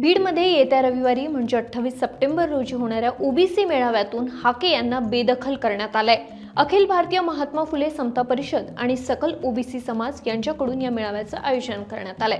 बीडमध्ये येत्या रविवारी म्हणजे अठ्ठावीस सप्टेंबर रोजी होणाऱ्या ओबीसी मेळाव्यातून हाके यांना बेदखल करण्यात आलाय. अखिल भारतीय महात्मा फुले समता परिषद आणि सकल ओबीसी समाज यांच्याकडून या मेळाव्याचं आयोजन करण्यात आलंय.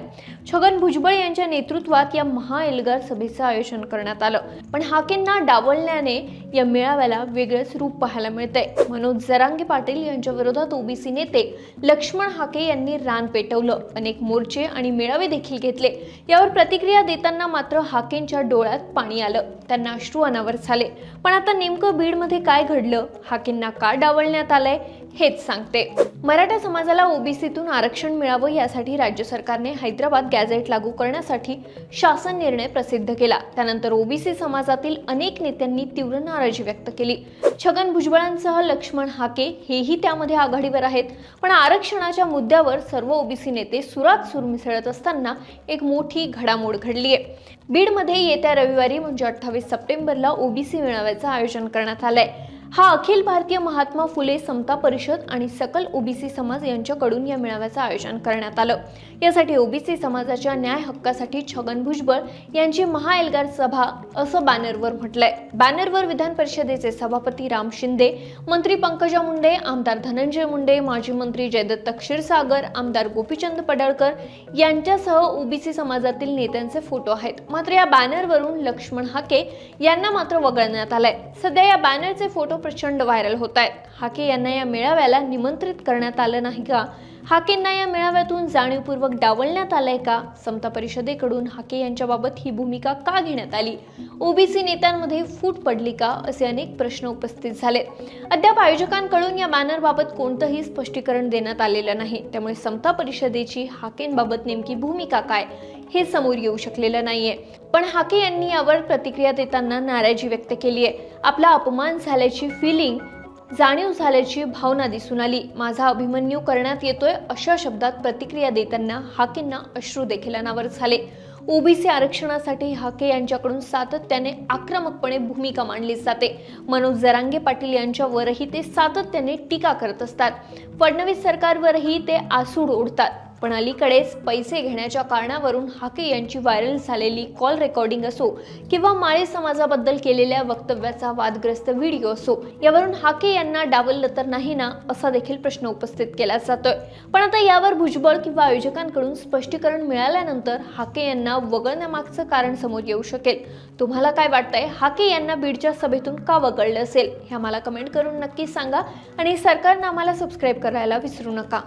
छगन भुजबळ यांच्या नेतृत्वात या महाएल्गार सभेचं आयोजन करण्यात आलं. पण हाकेंना डावलण्याने या मेळाव्याला वेगळंच रूप पाहायला मिळतंय. मनोज जरांगे पाटील यांच्या विरोधात ओबीसी नेते लक्ष्मण हाके यांनी रान पेटवलं. अनेक मोर्चे आणि मेळावे देखील घेतले. यावर प्रतिक्रिया देताना मात्र हाकेंच्या डोळ्यात पाणी आलं. त्यांना अश्रू अनावर झाले. पण आता नेमकं बीडमध्ये काय घडलं? हाकेंना का डावलण्यात आलंय हेच सांगते. मराठा समाजाला ओबीसीतून आरक्षण मिळावं यासाठी राज्य सरकारने हैदराबाद गॅझेट लागू करण्यासाठी शासन निर्णय प्रसिद्ध केला. त्यानंतर ओबीसी समाजातील अनेक नेत्यांनी तीव्र नाराजी व्यक्त केली. छगन भुजबळांसह लक्ष्मण हाके हेही त्यामध्ये आघाडीवर आहेत. पण आरक्षणाच्या मुद्द्यावर सर्व ओबीसी नेते सुरात सूर मिसळत असताना एक मोठी घडामोड घडली आहे बीडमध्ये येत्या रविवारी म्हणजे अठ्ठावीस सप्टेंबरला ओबीसी मेळाव्याचं आयोजन करण्यात आलंय. हा अखिल भारतीय महात्मा फुले समता परिषद आणि सकल ओबीसी समाज यांच्याकडून या मेळाव्याचं आयोजन करण्यात आलं. यासाठी ओबीसी समाजाच्या न्याय हक्कासाठी छगन भुजबळ यांची महाएल्गार सभा असं बॅनरवर म्हटलंय. बॅनरवर विधान परिषदेचे सभापती राम शिंदे मंत्री पंकजा मुंडे आमदार धनंजय मुंडे माजी मंत्री जयदत्त क्षीरसागर आमदार गोपीचंद पडळकर यांच्यासह ओबीसी समाजातील नेत्यांचे फोटो आहेत. मात्र या बॅनरवरून लक्ष्मण हाके यांना मात्र वगळण्यात आलंय. सध्या या बॅनरचे फोटो प्रचंड व्हायरल होत आहेत. हाके यांना या मेळाव्याला निमंत्रित करण्यात आलं नाही का? हाकेंना या मेळाव्यातून जाणीवपूर्वक डावलण्यात आलंय का? समता परिषदेकडून हाके यांच्याबाबत ही भूमिका का घेण्यात आली? ओबीसी नेत्यांमध्ये फूट पडली का? असे अनेक प्रश्न उपस्थित झाले. अद्याप आयोजकांकडून या बॅनरबाबत कोणतंही स्पष्टीकरण देण्यात आलेलं नाही. त्यामुळे समता परिषदेची हाकेंबाबत नेमकी भूमिका काय? हे समोर येऊ शकलेलं नाहीये. पण हाके यांनी यावर प्रतिक्रिया देताना नाराजी व्यक्त केली आहे. आपला अपमान झाल्याची फिलिंग जाणीव झाल्याची भावना दिसून आली. माझा अभिमन्यू करण्यात येतोय अशा शब्दात प्रतिक्रिया देताना हाकेंना अश्रू देखील अनावर झाले. ओबीसी आरक्षणासाठी हाके यांच्याकडून सातत्याने आक्रमकपणे भूमिका मांडली जाते. मनोज जरांगे पाटील यांच्यावरही ते सातत्याने टीका करत असतात. फडणवीस सरकारवरही ते आसूड ओढतात. पण अलीकडेच पैसे घेण्याच्या कारणावरून हाके यांची व्हायरल झालेली कॉल रेकॉर्डिंग असो किंवा माळे समाजाबद्दल केलेल्या वक्तव्याचा वादग्रस्त व्हिडिओ असो यावरून हाके यांना डावललं तर नाही ना असा देखील प्रश्न उपस्थित केला जातोय. पण आता यावर भुजबळ किंवा आयोजकांकडून स्पष्टीकरण मिळाल्यानंतर हाके यांना वगळण्यामागचं कारण समोर येऊ शकेल. तुम्हाला काय वाटतंय? हाके यांना बीडच्या सभेतून का वगळलं असेल? हे आम्हाला कमेंट करून नक्की सांगा आणि सरकारनं आम्हाला सबस्क्राईब करायला विसरू नका.